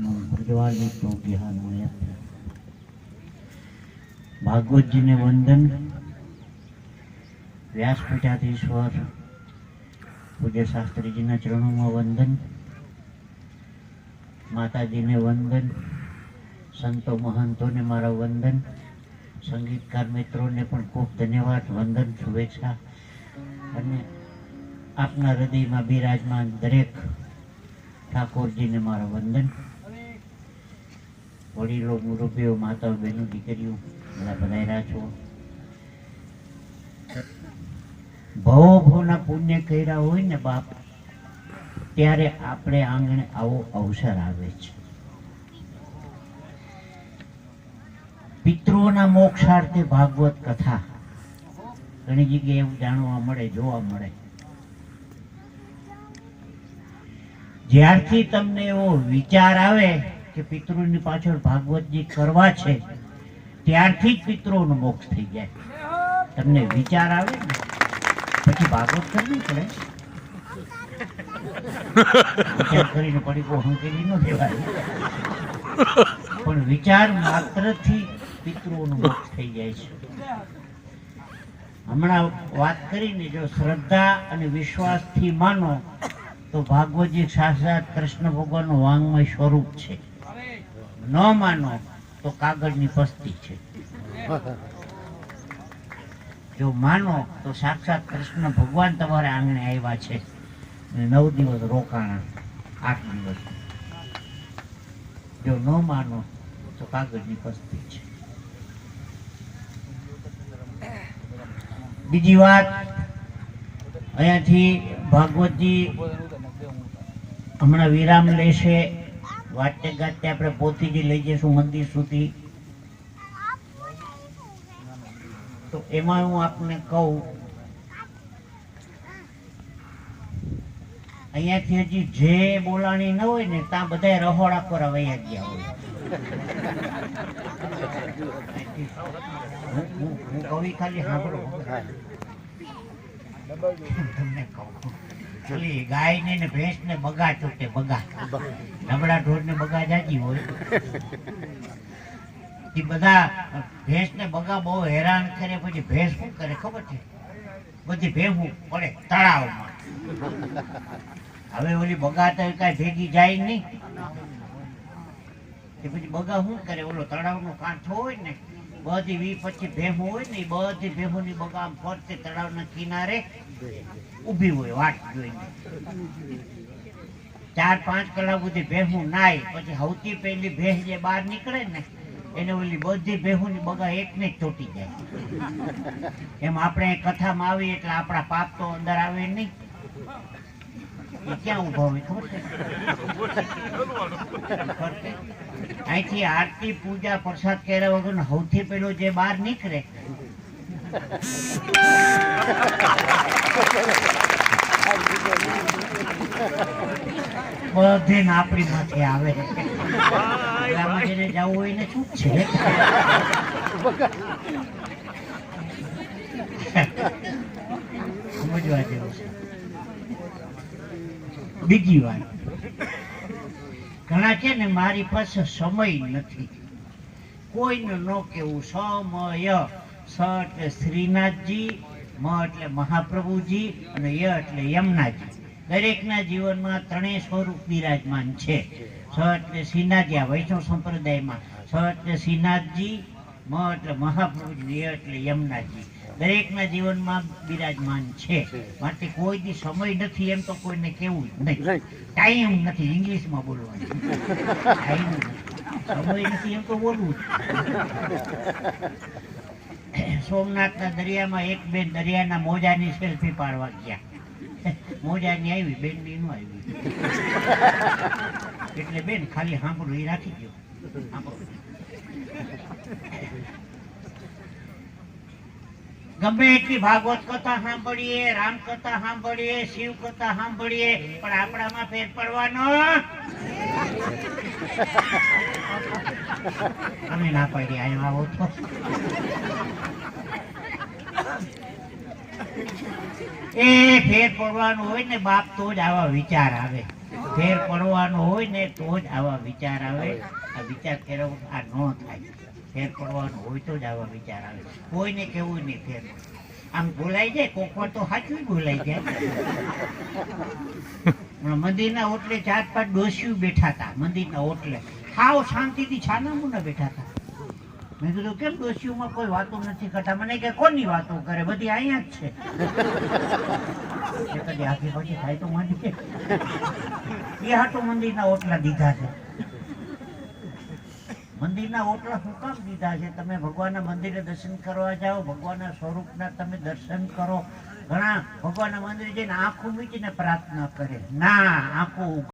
પ્રજ્વાલિતો વિહાનમય ભાગવતજીને વંદન. વ્યાસપીઠાધીશ્વર, પૂજ્ય શાસ્ત્રીજીના ચરણોમાં વંદન. માતાજીને વંદન. સંતો મહંતોને મારા વંદન. સંગીતકાર મિત્રોને પણ ખૂબ ધન્યવાદ, વંદન, શુભેચ્છા. અને આપના હૃદયમાં બિરાજમાન દરેક ઠાકોરજીને મારા વંદન. વડીલો મુરબ્બીઓ માતાઓ, બહેનો, દીકરીઓ, બધા બધાયરા છો. ભવો ભવના પુણ્ય કર્યા હોય ને બાપ, ત્યારે આપણે આંગણે આવો અવસર આવે છે. પિતૃઓના મોક્ષાર્થે ભાગવત કથા. ઘણી જગ્યાએ એવું જાણવા મળે, જોવા મળે. જ્યારથી તમને એવો વિચાર આવે કે પિતૃની પાછળ ભાગવતજી કરવા છે, ત્યારથી જ પિતૃઓનો મોક્ષ થઈ જાય. તમને વિચાર આવે ને? પછી ભાગવત કરવી પડે. કરીને પડીકો કરી ન દેવાય પણ વિચાર માત્રથી પિતૃઓનો મોક્ષ થઈ જાય છે. હમણાં વાત કરીને જો શ્રદ્ધા અને વિશ્વાસથી માનો, તો ભાગવતજી સાક્ષાત કૃષ્ણ ભગવાનનું વાંગમય સ્વરૂપ છે. ન માનો તો કાગળની પસ્તી છે. જો માનો તો સાક્ષાત કૃષ્ણ ભગવાન તમારા આંગણે આવ્યા છે. નવ દિવસ રોકાણા, આઠ દિવસ. જો ન માનો તો કાગળની પસ્તી છે. બીજી વાત, અહીંયાથી ભાગવતજી હમણાં વિરામ લેશે. વાતે ગાતે આપણે પોતીજી લઈ જઈશું મંદિર સુધી. તો એમાં હું આપને કહું, અહીંયાથી હજી જે બોલાણી ન હોય ને ત્યાં બધા રહોડા પર વયા ગયા હોય. હું કવિ ખાલી સાંભળો. તમને કહું. પેલી ગાય ને ભેંસને બગા ચોટે બગા નબળા ઢોર ને બગા જાજી હોય. એ બધા ભેંસને બગા બહુ હેરાન કરે, પછી ભેંસ શું કરે ખબર છે? બધી ભેહું પડે તળાવમાં. હવે ઓલી બગા તો કાંઈ ભેગી જાય નહીં. પછી બગા શું કરે? ઓલો તળાવનો કાંઠો હોય ને બધી વી પછી ભેહું હોય ને બધી ભેહું ની બગામ ફરતે તળાવના કિનારે ઊભી હોય, વાટ જોઈને. ચાર પાંચ કલાક સુધી ભેહું નાય, પછી સૌથી પહેલી ભેહ જે બહાર નીકળે ને, એને ઓલી બધી ભેહું ની બગા એકને જ ચોટી જાય. એમ આપણે કથામાં આવીએ એટલે આપણા પાપ તો અંદર આવે નહીં. ક્યાં ઊભા હોય ખબર છે ફરતે. અહીંથી આરતી, પૂજા, પ્રસાદ કર્યા વગર સૌથી પેલો જે બહાર નીકળે. બધે આપણી માથે આવે. આમાં જેને જવું હોય ને શું છે? સમજવા જેવું છે. બીજી વાત. ઘણા છે ને મારી પાસે સમય નથી. કોઈને ન કેવું સમય. સ એટલે શ્રીનાથજી, મ એટલે મહાપ્રભુજી અને ય એટલે યમુનાજી. દરેકના જીવનમાં ત્રણેય સ્વરૂપ બિરાજમાન છે. સ એટલે શ્રીનાથજી, આ વૈષ્ણવ સંપ્રદાયમાં. સ એટલે શ્રીનાથજી, મ એટલે મહાપ્રભુજી ય એટલે યમુનાજી. દરેકના જીવનમાં બિરાજમાન છે. માટે કોઈ દી સમય નથી એમ તો કોઈને કેવું નહીં. ટાઈમ નથી ઇંગ્લિશમાં બોલવાનું. ટાઈમ સમય નથી એમ તો બોલવું સોમનાથના દરિયામાં એક બેન દરિયાના મોજાની સેલ્ફી પાડવા ગયા. મોજાની આવી બેનની નો આવી. એટલે બેન ખાલી સાંભળું એ રાખી ગયો સાંભળો. ગમે એટલી ભાગવત કથા સાંભળીએ, રામ કથા સાંભળીએ, શિવ કથા સાંભળીએ, પણ આપણામાં ફેર પડવાનો? અમે ના પાડી અહીંયા આવો તો. એ ફેર પડવાનું હોય ને બાપ તો જ આવા વિચાર આવે. ફેર પડવાનો હોય ને તો જ આવા વિચાર આવે. આ વિચાર કર્યા, આ ન થાય. ફેર પડવાનો હોય તો જ આવા વિચાર આવે કોઈને કેવું નહીં ફેર આમ ભૂલાઈ જાય, કોક વાર તો સાચું ભૂલાઈ જાય. મંદિરના ઓટલે ચાર પાંચ ડોસીઓ બેઠા હતા, મંદિરના ઓટલે. હાવ શાંતિથી છાના ના બેઠા હતા. મેં કીધું, કેમ ડોસીઓમાં કોઈ વાતો નથી કરતા? મને કે, કોની વાતો કરે? બધી અહીંયા જ છે. કદી આખી પછી થાય તો માંડી એ હાટો મંદિરના ઓટલા દીધા છે. મંદિરના ઓટલા શું કામ દીધા છે? તમે ભગવાનના મંદિરે દર્શન કરવા જાઓ, ભગવાનના સ્વરૂપના તમે દર્શન કરો. ઘણા ભગવાનના મંદિરે જઈને આંખો મીચીને પ્રાર્થના કરે. ના, આંખું